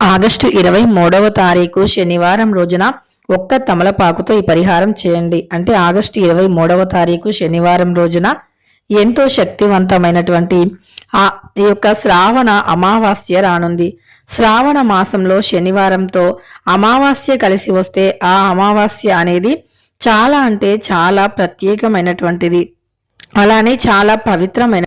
August ఇరవై మూడవ తారీఖు శనివారం రోజున ఒక్క తమలపాకుతో ఈ పరిహారం చేయండి. అంటే ఆగస్టు ఇరవై మూడవ తారీఖు శనివారం రోజున ఎంతో శక్తివంతమైనటువంటి ఆ ఈ యొక్క శ్రావణ అమావాస్య రానుంది. శ్రావణ మాసంలో శనివారంతో అమావాస్య కలిసి వస్తే ఆ అమావాస్య అనేది చాలా అంటే చాలా ప్రత్యేకమైనటువంటిది. అలానే చాలా పవిత్రమైన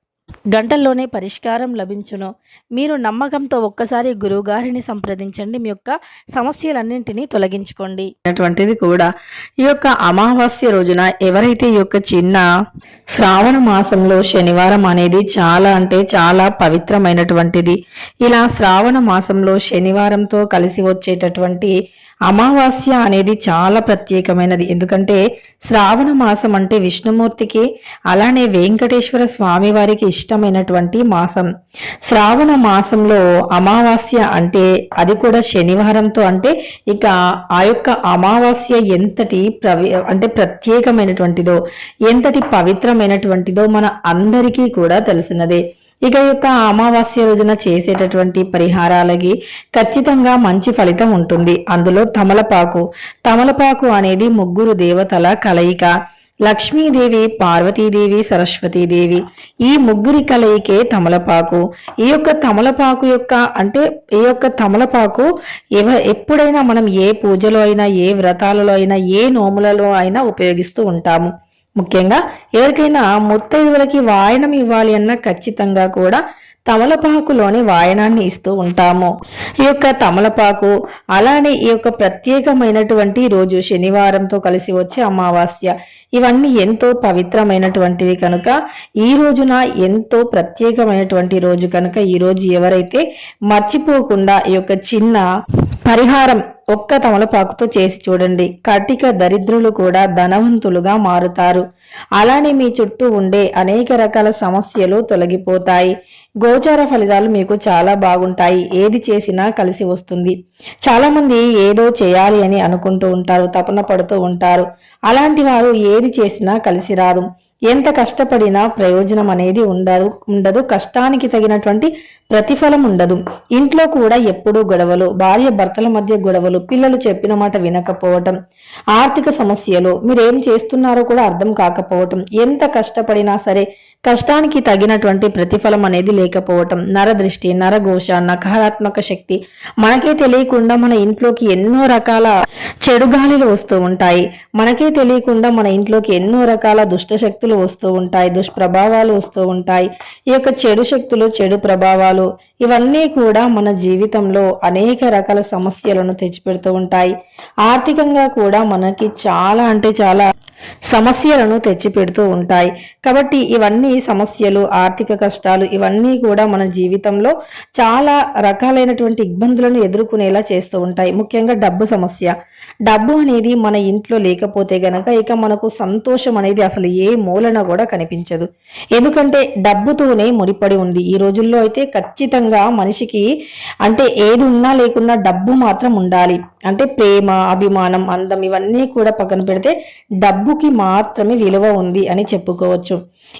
గంటల్లోనే పరిష్కారం లభించును. మీరు నమ్మకంతో ఒక్కసారి గురువుగారిని సంప్రదించండి. మీ యొక్క సమస్యలన్నింటినీ తొలగించుకోండి. అటువంటిది కూడా ఈ యొక్క అమావాస్య రోజున ఎవరైతే ఈ యొక్క చిన్న శ్రావణ మాసంలో శనివారం అనేది చాలా అంటే చాలా పవిత్రమైనటువంటిది ఇలా శ్రావణ మాసంలో శనివారంతో కలిసి వచ్చేటటువంటి అమావాస్య అనేది చాలా ప్రత్యేకమైనది. ఎందుకంటే శ్రావణ మాసం అంటే విష్ణుమూర్తికి అలానే వెంకటేశ్వర స్వామి వారికి ఇష్టమైనటువంటి మాసం. శ్రావణ మాసంలో అమావాస్య అంటే అది కూడా శనివారంతో అంటే ఇక ఆ యొక్క అమావాస్య ఎంతటి ప్రవి అంటే ప్రత్యేకమైనటువంటిదో ఎంతటి పవిత్రమైనటువంటిదో మన అందరికీ కూడా తెలిసినదే. ఇక యొక్క అమావాస్య రోజున చేసేటటువంటి పరిహారాలకి ఖచ్చితంగా మంచి ఫలితం ఉంటుంది. అందులో తమలపాకు. తమలపాకు అనేది ముగ్గురు దేవతల కలయిక. లక్ష్మీదేవి పార్వతీదేవి సరస్వతీదేవి ఈ ముగ్గురి కలయికే తమలపాకు. ఈ యొక్క తమలపాకు యొక్క అంటే ఈ యొక్క తమలపాకు ఎవ ఎప్పుడైనా మనం ఏ పూజలో అయినా ఏ వ్రతాలలో అయినా ఏ నోములలో అయినా ఉపయోగిస్తూ ఉంటాము. ముఖ్యంగా ఎవరికైనా ముత్తైదువులకి వాయనం ఇవ్వాలి అన్న ఖచ్చితంగా కూడా తమలపాకులోని వాయనాన్ని ఇస్తూ ఉంటాము. ఈ యొక్క తమలపాకు అలానే ఈ యొక్క ప్రత్యేకమైనటువంటి రోజు శనివారంతో కలిసి వచ్చే అమావాస్య ఇవన్నీ ఎంతో పవిత్రమైనటువంటివి కనుక. ఈ రోజున ఎంతో ప్రత్యేకమైనటువంటి రోజు కనుక ఈ రోజు ఎవరైతే మర్చిపోకుండా ఈ యొక్క చిన్న పరిహారం ఒక్క తమలపాకుతో చేసి చూడండి. కటిక దరిద్రులు కూడా ధనవంతులుగా మారుతారు. అలానే మీ చుట్టూ ఉండే అనేక రకాల సమస్యలు తొలగిపోతాయి. గోచార ఫలితాలు మీకు చాలా బాగుంటాయి. ఏది చేసినా కలిసి వస్తుంది. చాలా మంది ఏదో చేయాలి అని అనుకుంటూ ఉంటారు తపన పడుతూ ఉంటారు. అలాంటి వారు ఏది చేసినా కలిసి రాదు. ఎంత కష్టపడినా ప్రయోజనం అనేది ఉండదు ఉండదు. కష్టానికి తగినటువంటి ప్రతిఫలం ఉండదు. ఇంట్లో కూడా ఎప్పుడూ గొడవలు భార్య భర్తల మధ్య గొడవలు పిల్లలు చెప్పిన మాట వినకపోవటం ఆర్థిక సమస్యలు మీరేం చేస్తున్నారో కూడా అర్థం కాకపోవటం ఎంత కష్టపడినా సరే కష్టానికి తగినటువంటి ప్రతిఫలం అనేది లేకపోవటం నరదృష్టి నరఘోష నకారాత్మక శక్తి మనకే తెలియకుండా మన ఇంట్లోకి ఎన్నో రకాల చెడు గాలిలు వస్తూ ఉంటాయి. మనకే తెలియకుండా మన ఇంట్లోకి ఎన్నో రకాల దుష్ట శక్తులు వస్తూ ఉంటాయి దుష్ప్రభావాలు వస్తూ ఉంటాయి. ఈ యొక్క చెడు శక్తులు చెడు ప్రభావాలు ఇవన్నీ కూడా మన జీవితంలో అనేక రకాల సమస్యలను తెచ్చిపెడుతూ ఉంటాయి. ఆర్థికంగా కూడా మనకి చాలా అంటే చాలా సమస్యలను తెచ్చిపెడుతూ ఉంటాయి. కాబట్టి ఇవన్నీ సమస్యలు ఆర్థిక కష్టాలు ఇవన్నీ కూడా మన జీవితంలో చాలా రకాలైనటువంటి ఇబ్బందులను ఎదుర్కొనేలా చేస్తూ ఉంటాయి. ముఖ్యంగా డబ్బు సమస్య. డబ్బు అనేది మన ఇంట్లో లేకపోతే గనక ఇక మనకు సంతోషం అనేది అసలు ఏ మూలన కూడా కనిపించదు. ఎందుకంటే డబ్బుతోనే ముడిపడి ఉంది. ఈ రోజుల్లో అయితే ఖచ్చితంగా మనిషికి అంటే ఏది ఉన్నా లేకున్నా డబ్బు మాత్రం ఉండాలి. అంటే ప్రేమ అభిమానం అందం ఇవన్నీ కూడా పక్కన పెడితే డబ్బుకి మాత్రమే విలువ ఉంది అని చెప్పుకోవచ్చు.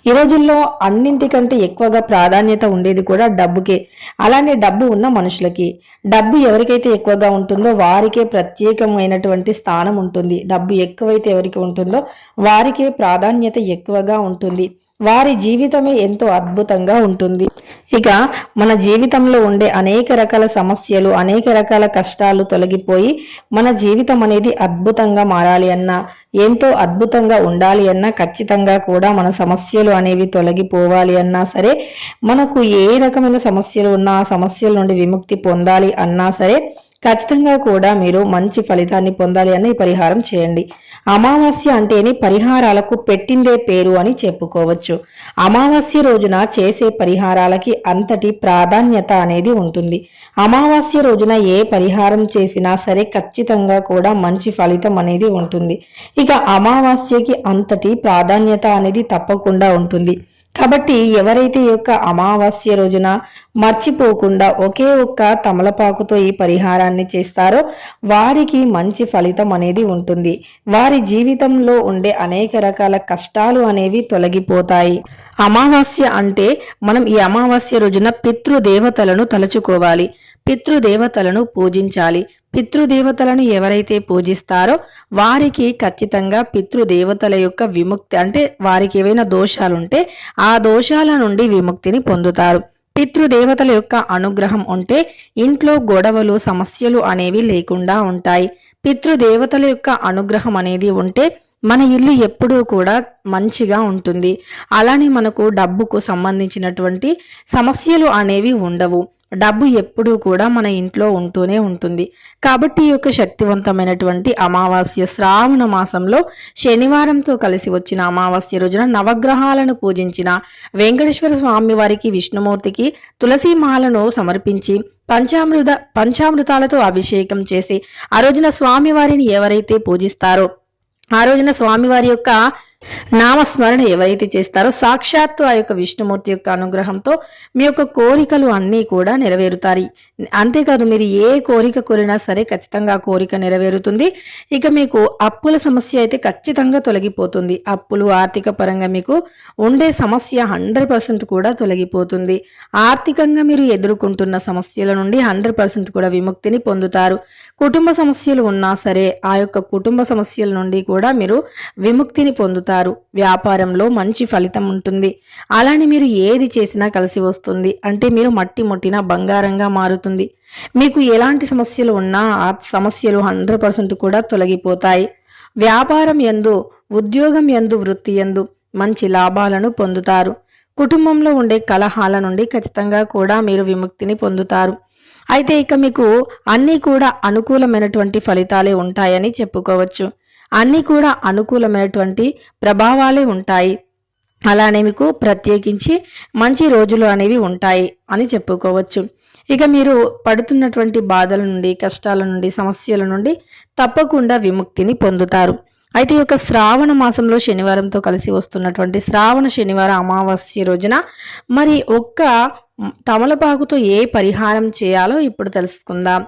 ఈ రోజుల్లో అన్నింటికంటే ఎక్కువగా ప్రాధాన్యత ఉండేది కూడా డబ్బుకే. అలానే డబ్బు ఉన్న మనుషులకి. డబ్బు ఎవరికైతే ఎక్కువగా ఉంటుందో వారికే ప్రత్యేకమైనటువంటి స్థానం ఉంటుంది. డబ్బు ఎక్కువైతే ఎవరికి ఉంటుందో వారికే ప్రాధాన్యత ఎక్కువగా ఉంటుంది. వారి జీవితమే ఎంతో అద్భుతంగా ఉంటుంది. ఇక మన జీవితంలో ఉండే అనేక రకాల సమస్యలు అనేక రకాల కష్టాలు తొలగిపోయి మన జీవితం అనేది అద్భుతంగా మారాలి అన్నా ఎంతో అద్భుతంగా ఉండాలి అన్నా ఖచ్చితంగా కూడా మన సమస్యలు అనేవి తొలగిపోవాలి అన్నా సరే మనకు ఏ రకమైన సమస్యలు ఉన్నా ఆ సమస్యల నుండి విముక్తి పొందాలి అన్నా సరే ఖచ్చితంగా కూడా మీరు మంచి ఫలితాన్ని పొందాలి అని పరిహారం చేయండి. అమావాస్య అంటేనే పరిహారాలకు పెట్టిందే పేరు అని చెప్పుకోవచ్చు. అమావాస్య రోజున చేసే పరిహారాలకి అంతటి ప్రాధాన్యత అనేది ఉంటుంది. అమావాస్య రోజున ఏ పరిహారం చేసినా సరే ఖచ్చితంగా కూడా మంచి ఫలితం అనేది ఉంటుంది. ఇక అమావాస్యకి అంతటి ప్రాధాన్యత అనేది తప్పకుండా ఉంటుంది. కాబట్టి ఎవరైతే ఈ యొక్క అమావాస్య రోజున మర్చిపోకుండా ఒకే ఒక్క తమలపాకుతో ఈ పరిహారాన్ని చేస్తారో వారికి మంచి ఫలితం అనేది ఉంటుంది. వారి జీవితంలో ఉండే అనేక రకాల కష్టాలు అనేవి తొలగిపోతాయి. అమావాస్య అంటే మనం ఈ అమావాస్య రోజున పితృదేవతలను తలుచుకోవాలి. పితృదేవతలను పూజించాలి. పితృదేవతలను ఎవరైతే పూజిస్తారో వారికి ఖచ్చితంగా పితృదేవతల యొక్క విముక్తి అంటే వారికి ఏవైనా దోషాలుంటే ఆ దోషాల నుండి విముక్తిని పొందుతారు. పితృదేవతల యొక్క అనుగ్రహం ఉంటే ఇంట్లో గొడవలు సమస్యలు అనేవి లేకుండా ఉంటాయి. పితృదేవతల యొక్క అనుగ్రహం అనేది ఉంటే మన ఇల్లు ఎప్పుడూ కూడా మంచిగా ఉంటుంది. అలానే మనకు డబ్బుకు సంబంధించినటువంటి సమస్యలు అనేవి ఉండవు. డబ్బు ఎప్పుడూ కూడా మన ఇంట్లో ఉంటూనే ఉంటుంది. కాబట్టి ఈ యొక్క శక్తివంతమైనటువంటి అమావాస్య శ్రావణ మాసంలో శనివారంతో కలిసి వచ్చిన అమావాస్య రోజున నవగ్రహాలను పూజించిన వెంకటేశ్వర స్వామి వారికి విష్ణుమూర్తికి తులసి మాలను సమర్పించి పంచామృత పంచామృతాలతో అభిషేకం చేసి ఆ రోజున స్వామివారిని ఎవరైతే పూజిస్తారో ఆ రోజున స్వామివారి యొక్క నామస్మరణ ఎవరైతే చేస్తారో సాక్షాత్తు ఆ యొక్క విష్ణుమూర్తి యొక్క అనుగ్రహంతో మీ యొక్క కోరికలు అన్నీ కూడా నెరవేరుతాయి. అంతేకాదు మీరు ఏ కోరిక కోరినా సరే ఖచ్చితంగా కోరిక నెరవేరుతుంది. ఇక మీకు అప్పుల సమస్య అయితే ఖచ్చితంగా తొలగిపోతుంది. అప్పులు ఆర్థిక పరంగా మీకు ఉండే సమస్య హండ్రెడ్ పర్సెంట్ కూడా తొలగిపోతుంది. ఆర్థికంగా మీరు ఎదుర్కొంటున్న సమస్యల నుండి హండ్రెడ్ పర్సెంట్ కూడా విముక్తిని పొందుతారు. కుటుంబ సమస్యలు ఉన్నా సరే ఆ యొక్క కుటుంబ సమస్యల నుండి కూడా మీరు విముక్తిని పొందుతారు. వ్యాపారంలో మంచి ఫలితం ఉంటుంది. అలానే మీరు ఏది చేసినా కలిసి వస్తుంది. అంటే మీరు మట్టి ముట్టిన బంగారంగా మారుతుంది. మీకు ఎలాంటి సమస్యలు ఉన్నా ఆ సమస్యలు హండ్రెడ్ పర్సెంట్ కూడా తొలగిపోతాయి. వ్యాపారం ఎందు ఉద్యోగం ఎందు వృత్తి ఎందు మంచి లాభాలను పొందుతారు. కుటుంబంలో ఉండే కలహాల నుండి ఖచ్చితంగా కూడా మీరు విముక్తిని పొందుతారు. అయితే ఇక మీకు అన్నీ కూడా అనుకూలమైనటువంటి ఫలితాలే ఉంటాయని చెప్పుకోవచ్చు. అన్నీ కూడా అనుకూలమైనటువంటి ప్రభావాలే ఉంటాయి. అలానే మీకు ప్రత్యేకించి మంచి రోజులు అనేవి ఉంటాయి అని చెప్పుకోవచ్చు. ఇక మీరు పడుతున్నటువంటి బాధల నుండి కష్టాల నుండి సమస్యల నుండి తప్పకుండా విముక్తిని పొందుతారు. అయితే ఈ యొక్క శ్రావణ మాసంలో శనివారంతో కలిసి వస్తున్నటువంటి శ్రావణ శనివారం అమావాస్య రోజున మరి ఒక్క తమలపాకుతో ఏ పరిహారం చేయాలో ఇప్పుడు తెలుసుకుందాం.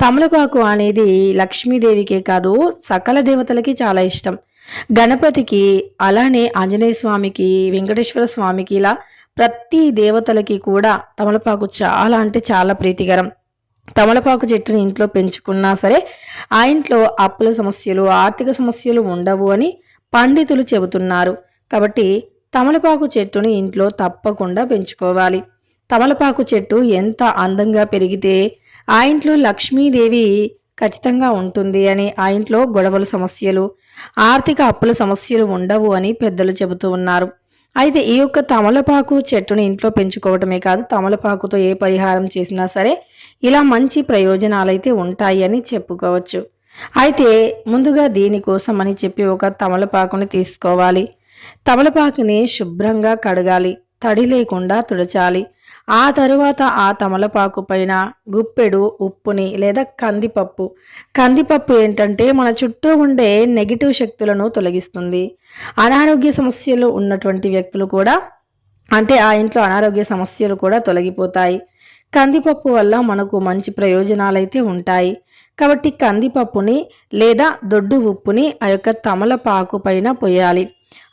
తమలపాకు అనేది లక్ష్మీదేవికే కాదు సకల దేవతలకి చాలా ఇష్టం. గణపతికి అలానే ఆంజనేయ స్వామికి వెంకటేశ్వర స్వామికి ఇలా ప్రతి దేవతలకి కూడా తమలపాకు చాలా అంటే చాలా ప్రీతికరం. తమలపాకు చెట్టుని ఇంట్లో పెంచుకున్నా సరే ఆ ఇంట్లో అప్పుల సమస్యలు ఆర్థిక సమస్యలు ఉండవు అని పండితులు చెబుతున్నారు. కాబట్టి తమలపాకు చెట్టుని ఇంట్లో తప్పకుండా పెంచుకోవాలి. తమలపాకు చెట్టు ఎంత అందంగా పెరిగితే ఆ ఇంట్లో లక్ష్మీదేవి ఖచ్చితంగా ఉంటుంది అని ఆ ఇంట్లో గొడవల సమస్యలు ఆర్థిక అప్పుల సమస్యలు ఉండవు అని పెద్దలు చెబుతూ ఉన్నారు. అయితే ఈ యొక్క తమలపాకు చెట్టును ఇంట్లో పెంచుకోవటమే కాదు తమలపాకుతో ఏ పరిహారం చేసినా సరే ఇలా మంచి ప్రయోజనాలైతే ఉంటాయి అని చెప్పుకోవచ్చు. అయితే ముందుగా దీనికోసం అని చెప్పి ఒక తమలపాకుని తీసుకోవాలి. తమలపాకుని శుభ్రంగా కడగాలి. తడి లేకుండా తుడచాలి. ఆ తరువాత ఆ తమలపాకు పైన గుప్పెడు ఉప్పుని లేదా కందిపప్పు. కందిపప్పు ఏంటంటే మన చుట్టూ ఉండే నెగిటివ్ శక్తులను తొలగిస్తుంది. అనారోగ్య సమస్యలు ఉన్నటువంటి వ్యక్తులు కూడా అంటే ఆ ఇంట్లో అనారోగ్య సమస్యలు కూడా తొలగిపోతాయి. కందిపప్పు వల్ల మనకు మంచి ప్రయోజనాలైతే ఉంటాయి. కాబట్టి కందిపప్పుని లేదా దొడ్డు ఉప్పుని ఆ యొక్క తమలపాకు పైన పోయాలి.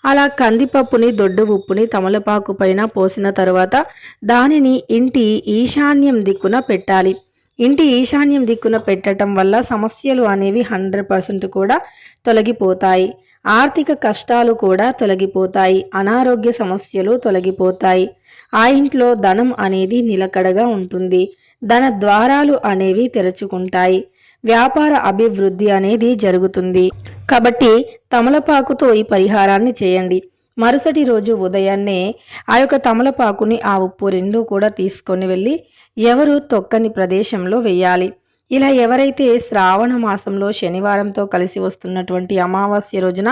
అలా కందిపప్పుని దొడ్డు ఉప్పుని తమలపాకు పైన పోసిన తరువాత దానిని ఇంటి ఈశాన్యం దిక్కున పెట్టాలి. ఇంటి ఈశాన్యం దిక్కున పెట్టడం వల్ల సమస్యలు అనేవి హండ్రెడ్ పర్సెంట్ కూడా తొలగిపోతాయి. ఆర్థిక కష్టాలు కూడా తొలగిపోతాయి. అనారోగ్య సమస్యలు తొలగిపోతాయి. ఆ ఇంట్లో ధనం అనేది నిలకడగా ఉంటుంది. ధన ద్వారాలు అనేవి తెరుచుకుంటాయి. వ్యాపార అభివృద్ధి అనేది జరుగుతుంది. కాబట్టి తమలపాకుతో ఈ పరిహారాన్ని చేయండి. మరుసటి రోజు ఉదయాన్నే ఆ యొక్క తమలపాకుని ఆ ఉప్పు రెండు కూడా తీసుకొని వెళ్ళి ఎవరు తొక్కని ప్రదేశంలో వేయాలి. ఇలా ఎవరైతే శ్రావణ మాసంలో శనివారంతో కలిసి వస్తున్నటువంటి అమావాస్య రోజున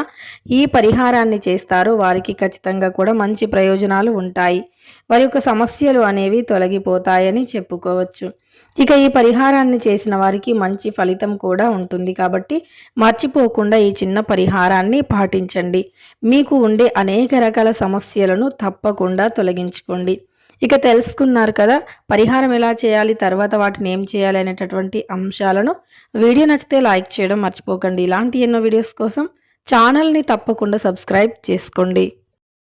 ఈ పరిహారాన్ని చేస్తారో వారికి ఖచ్చితంగా కూడా మంచి ప్రయోజనాలు ఉంటాయి. వారి యొక్క సమస్యలు అనేవి తొలగిపోతాయని చెప్పుకోవచ్చు. ఇక ఈ పరిహారాన్ని చేసిన వారికి మంచి ఫలితం కూడా ఉంటుంది. కాబట్టి మర్చిపోకుండా ఈ చిన్న పరిహారాన్ని పాటించండి. మీకు ఉండే అనేక రకాల సమస్యలను తప్పకుండా తొలగించుకోండి. ఇక తెలుసుకున్నారు కదా పరిహారం ఎలా చేయాలి తర్వాత వాటిని ఏం చేయాలి అనేటటువంటి అంశాలను. వీడియో నచ్చితే లైక్ చేయడం మర్చిపోకండి. ఇలాంటి ఎన్నో వీడియోస్ కోసం ఛానల్ని తప్పకుండా సబ్స్క్రైబ్ చేసుకోండి.